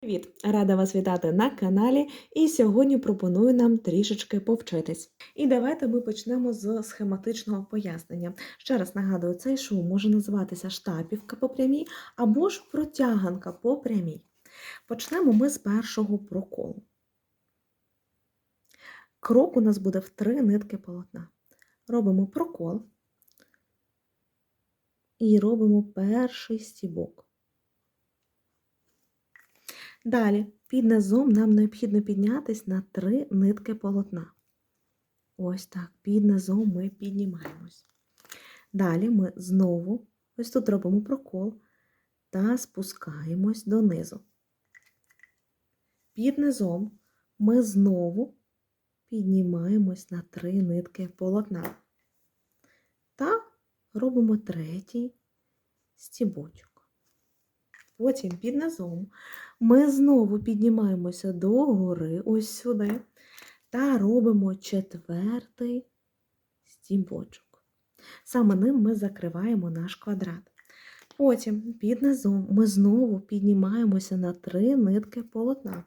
Привіт! Рада вас вітати на каналі. І сьогодні пропоную нам трішечки повчитись. І давайте ми почнемо з схематичного пояснення. Ще раз нагадую, цей шов може називатися штапівка по прямій або ж протяганка по прямій. Почнемо ми з першого проколу. Крок у нас буде в три нитки полотна. Робимо прокол і робимо перший стібок. Далі, під низом нам необхідно піднятися на три нитки полотна. Ось так, під низом ми піднімаємось. Далі ми знову, ось тут робимо прокол та спускаємось донизу. Під низом ми знову піднімаємось на три нитки полотна. Та робимо третій стібочок. Потім під низом ми знову піднімаємося догори, ось сюди, та робимо четвертий стібочок. Саме ним ми закриваємо наш квадрат. Потім під низом ми знову піднімаємося на три нитки полотна.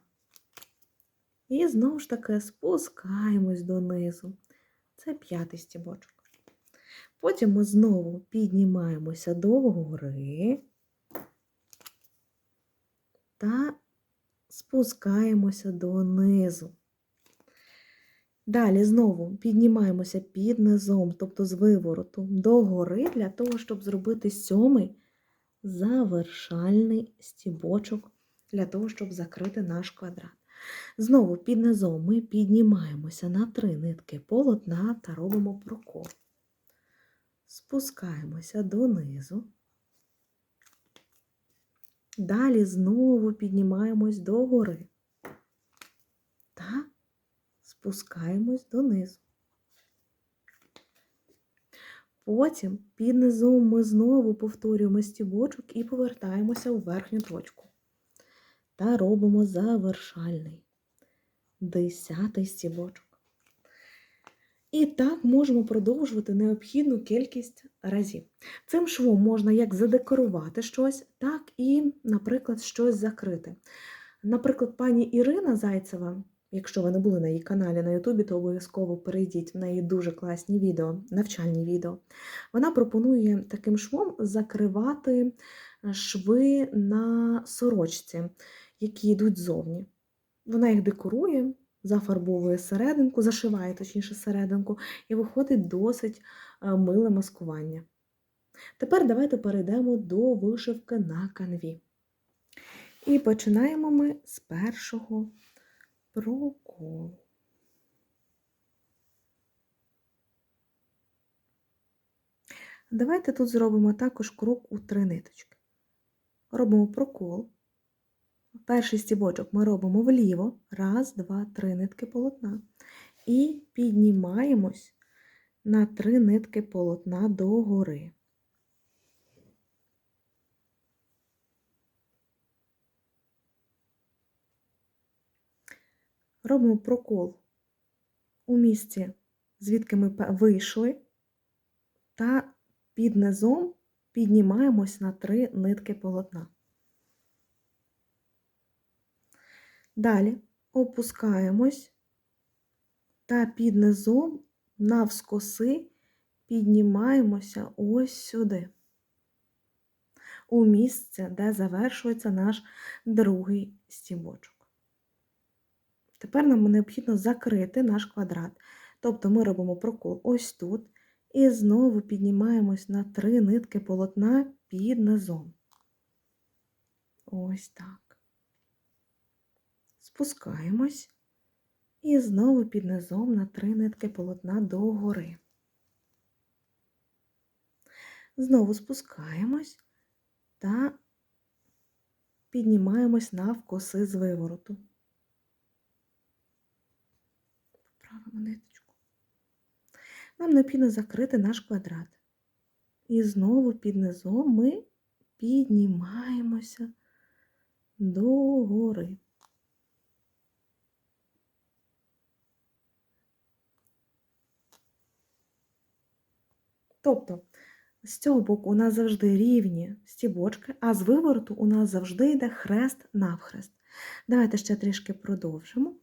І знову ж таки спускаємось донизу. Це п'ятий стібочок. Потім ми знову піднімаємося догори та спускаємося донизу. Далі знову піднімаємося під низом, тобто з вивороту догори, для того, щоб зробити сьомий завершальний стібочок, для того, щоб закрити наш квадрат. Знову під низом ми піднімаємося на три нитки полотна та робимо прокол. Спускаємося донизу. Далі знову піднімаємось догори та спускаємось донизу. Потім під низом ми знову повторюємо стібочок і повертаємося у верхню точку. Та робимо завершальний десятий стібочок. І так можемо продовжувати необхідну кількість разів. Цим швом можна як задекорувати щось, так і, наприклад, щось закрити. Наприклад, пані Ірина Зайцева, якщо ви не були на її каналі на Ютубі, то обов'язково перейдіть в неї дуже класні відео, навчальні відео. Вона пропонує таким швом закривати шви на сорочці, які йдуть ззовні. Вона їх декорує зафарбовує серединку, зашиває точніше серединку, і виходить досить е, миле маскування. Тепер давайте перейдемо до вишивки на канві. І починаємо ми з першого проколу. Давайте тут зробимо також крок у три ниточки. Робимо прокол. Перший стібочок ми робимо вліво, раз, два, три нитки полотна. І піднімаємось на три нитки полотна догори. Робимо прокол у місці, звідки ми вийшли, та під низом піднімаємось на три нитки полотна. Далі опускаємось та під низом навскоси піднімаємося ось сюди, у місце, де завершується наш другий стібочок. Тепер нам необхідно закрити наш квадрат. Тобто ми робимо прокол ось тут і знову піднімаємось на три нитки полотна під низом. Ось так спускаємось і знову під низом на три нитки полотна догори. Знову спускаємось та піднімаємось навкоси з вивороту. Поправимо ниточку. Нам необхідно закрити наш квадрат. І знову під низом ми піднімаємося догори. Тобто з цього боку у нас завжди рівні стібочки, а з вивороту у нас завжди йде хрест навхрест. Давайте ще трішки продовжимо.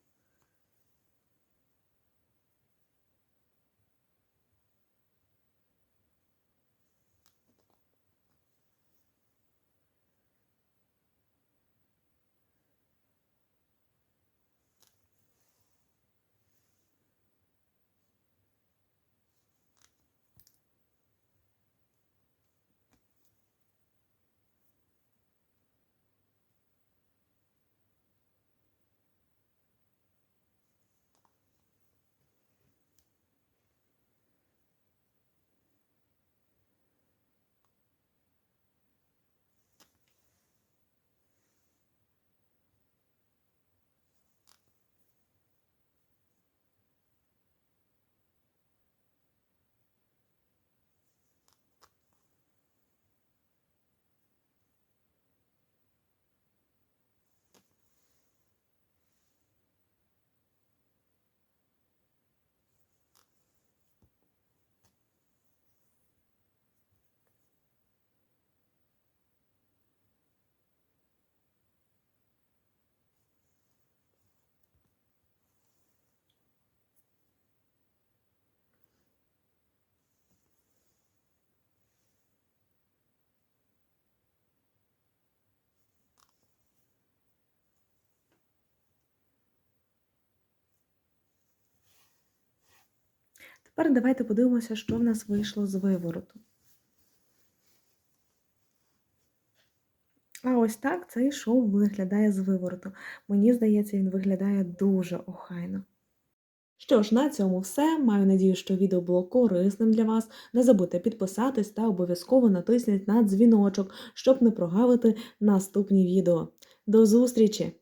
Тепер давайте подивимося, що в нас вийшло з вивороту. А ось так цей шов виглядає з вивороту. Мені здається, він виглядає дуже охайно. Що ж, на цьому все. Маю надію, що відео було корисним для вас. Не забудьте підписатись та обов'язково натисніть на дзвіночок, щоб не прогавити наступні відео. До зустрічі!